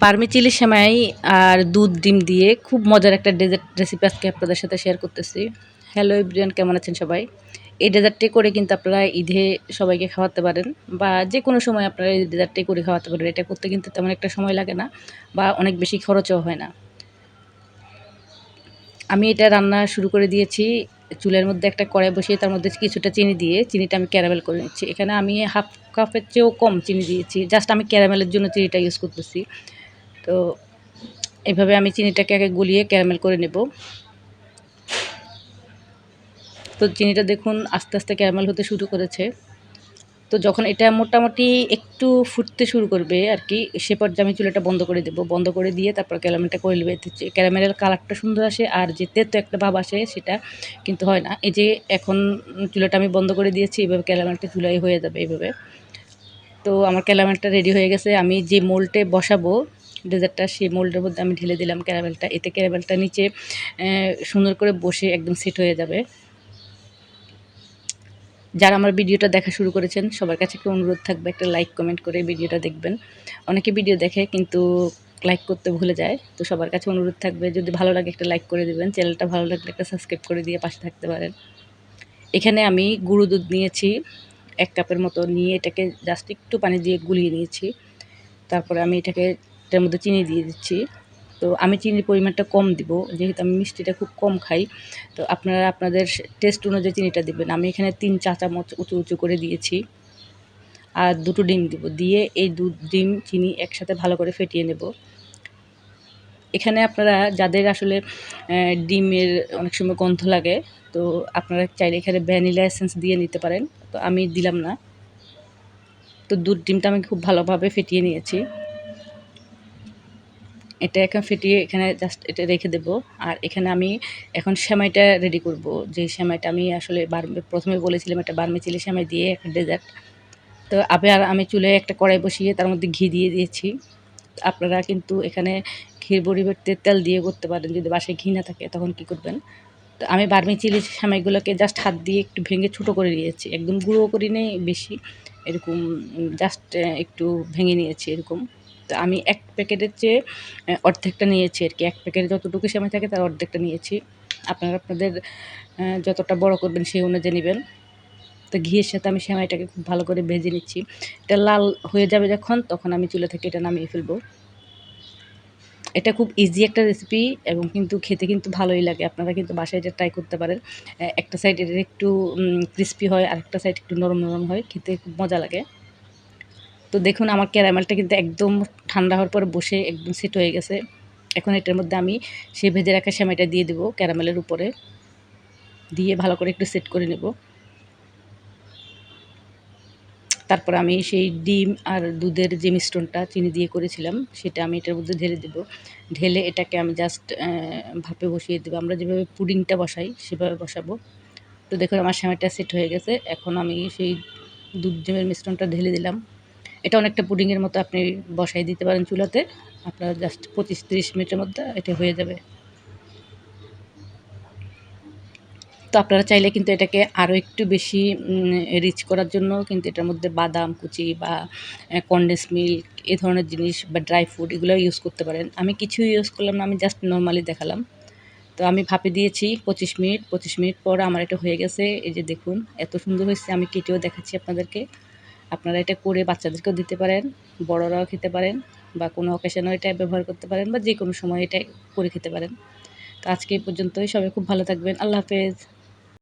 Vermi chilli সেমাই আর দুধ, ডিম দিয়ে খুব মজার একটা ডেজার্ট রেসিপি আজকে আপনাদের সাথে শেয়ার করতেছি। হ্যালো ইব্রিয়ান কেমন আছেন সবাই? এই ডেজার্টটি করে কিন্তু আপনারা ঈদে সবাইকে খাওয়াতে পারেন বা যে কোনো সময় আপনারা এই ডেজার্টটি করে খাওয়াতে পারেন। এটা করতে কিন্তু তেমন একটা সময় লাগে না বা অনেক বেশি খরচও হয় না। আমি এটা রান্না শুরু করে দিয়েছি, চুলের মধ্যে একটা কড়াই বসিয়ে তার মধ্যে কিছুটা চিনি দিয়ে, চিনিটা আমি ক্যারামেল করে নিচ্ছি। এখানে আমি হাফ কাপের চেয়েও কম চিনি দিয়েছি জাস্ট আমি ক্যারামেলের জন্য চিনিটা ইউজ করতেছি। তো এভাবে আমি চিনিটাকে আগে গুলিয়ে ক্যারামেল করে নেব। তো চিনিটা দেখুন আস্তে আস্তে ক্যারামেল হতে শুরু করেছে। তো যখন এটা মোটামুটি একটু ফুটতে শুরু করবে আর কি, সে পর্যায়ে আমি চুলাটা বন্ধ করে দেবো। বন্ধ করে দিয়ে তারপর ক্যারামেলটা করে নেবে। ক্যারামেলের কালারটা সুন্দর আসে আর যে তেতো একটা ভাব আসে সেটা কিন্তু হয় না। এই যে এখন চুলাটা আমি বন্ধ করে দিয়েছি এইভাবে ক্যারামেলটা চুলাই হয়ে যাবে এইভাবে তো আমার ক্যারামেলটা রেডি হয়ে গেছে। আমি যে মোল্টে বসাবো ডেজার্টটা সেই মোল্ডের মধ্যে আমি ঢেলে দিলাম ক্যারামেলটা। এতে ক্যারামেলটা নিচে সুন্দর করে বসে একদম সেট হয়ে যাবে। যারা আমার ভিডিওটা দেখা শুরু করেছেন, সবার কাছে একটু অনুরোধ থাকবে, একটা লাইক কমেন্ট করে ভিডিওটা দেখবেন। অনেকে ভিডিও দেখে কিন্তু লাইক করতে ভুলে যায়, তো সবার কাছে অনুরোধ থাকবে, যদি ভালো লাগে একটা লাইক করে দেবেন, চ্যানেলটা ভালো লাগলে একটা সাবস্ক্রাইব করে দিয়ে পাশে থাকতে পারেন। এখানে আমি গুঁড়ো দুধ নিয়েছি, এক কাপের মতো, নিয়ে এটাকে জাস্ট একটু পানি দিয়ে গুলিয়ে নিয়েছি। তারপরে আমি এটাকে এটার মধ্যে চিনি দিয়ে দিচ্ছি। তো আমি চিনির পরিমাণটা কম দিব, যেহেতু আমি মিষ্টিটা খুব কম খাই। তো আপনারা আপনাদের টেস্ট অনুযায়ী চিনিটা দিবেন। আমি এখানে তিন চা চামচ উঁচু উঁচু করে দিয়েছি। আর দুটো ডিম দিব। দিয়ে এই দুধ ডিম, চিনি একসাথে ভালো করে ফেটিয়ে নেব। এখানে আপনারা যাদের আসলে ডিমের অনেক সময় গন্ধ লাগে, তো আপনারা চাইলে এখানে ভ্যানিলা এসেন্স দিয়ে নিতে পারেন। তো আমি দিলাম না। তো দুধ ডিমটা আমি খুব ভালোভাবে ফেটিয়ে নিয়েছি। এটা এখন ফেটিয়ে এখানে জাস্ট এটা রেখে দেব। আর এখানে আমি এখন সেমাইটা রেডি করব। যে সেমাইটা আমি আসলে প্রথমে বলেছিলাম একটা বার্মি চিলি সেমাই দিয়ে একটা ডেজার্ট তো আবার আমি চুলে একটা কড়াই বসিয়ে তার মধ্যে ঘি দিয়ে দিয়েছি। আপনারা কিন্তু এখানে ঘির পরিবর্তে তেল দিয়ে করতে পারেন। যদি বাসায় ঘি না থাকে তখন কি করবেন? তো আমি বার্মি চিলি সেমাইগুলোকে জাস্ট হাত দিয়ে একটু ভেঙে ছোটো করে নিয়েছি। একদম গুঁড়ো করি নেই বেশি এরকম জাস্ট একটু ভেঙে নিয়েছি এরকম। আমি এক প্যাকেটের চেয়ে অর্ধেকটা নিয়েছি আর কি। এক প্যাকেটে যতটুকু সময় থাকে তার অর্ধেকটা নিয়েছি। আপনারা আপনাদের যতটা বড় করবেন সেই অনুযায়ী নেবেন। তো ঘিয়ের সাথে আমি সেমাইটাকে খুব ভালো করে ভেজে নিচ্ছি। এটা লাল হয়ে যাবে যখন, তখন আমি চুলে থেকে এটা নামিয়ে ফেলব। এটা খুব ইজি একটা রেসিপি এবং কিন্তু খেতে কিন্তু ভালোই লাগে। আপনারা কিন্তু বাসায় এটা ট্রাই করতে পারেন। একটা সাইড এটা একটু ক্রিস্পি হয় আর একটা সাইড একটু নরম নরম হয়। খেতে খুব মজা লাগে। তো দেখুন, আমার ক্যারামেলটা কিন্তু একদম ঠান্ডা হওয়ার পর বসে একদম সেট হয়ে গেছে। এখন এটার মধ্যে আমি সেই ভেজে রাখা সেমাইটা দিয়ে দেবো ক্যারামেলের উপরে। দিয়ে ভালো করে একটু সেট করে নেব। তারপর আমি সেই ডিম আর দুধের যে মিশ্রণটা চিনি দিয়ে করেছিলাম, সেটা আমি এটার মধ্যে ঢেলে দেবো। ঢেলে এটাকে আমি জাস্ট ভাপে বসিয়ে দেবো। আমরা যেভাবে পুডিংটা বসাই, সেভাবে বসাবো। তো দেখুন, আমার সেমাইটা সেট হয়ে গেছে। এখন আমি সেই দুধ ডিমের মিশ্রণটা ঢেলে দিলাম। এটা অনেকটা পুডিংয়ের মতো আপনি বসাই দিতে পারেন চুলাতে। আপনার জাস্ট পঁচিশ তিরিশ মিনিটের মধ্যে এটা হয়ে যাবে। তো আপনারা চাইলে কিন্তু এটাকে আরও একটু বেশি রিচ করার জন্য কিন্তু এটার মধ্যে বাদাম, কুচি বা কন্ডেন্স মিল্ক এ ধরনের জিনিস বা ড্রাই ফ্রুট এগুলো ইউজ করতে পারেন। আমি কিছু ইউজ করলাম না, আমি জাস্ট নর্মালি দেখালাম। তো আমি ভাপে দিয়েছি পঁচিশ মিনিট পঁচিশ মিনিট পর আমার এটা হয়ে গেছে। এই যে দেখুন, এত সুন্দর হয়েছে, আমি কেটেও দেখাচ্ছি আপনাদেরকে। আপনারা এটা করে বাচ্চাদেরকেও দিতে পারেন, বড়রাও খেতে পারেন বা কোনো অকেশনেও এটা ব্যবহার করতে পারেন বা যে কোনো সময় এটা করে খেতে পারেন। তো আজকে এই পর্যন্তই, সবাই খুব ভালো থাকবেন, আল্লাহ হাফেজ।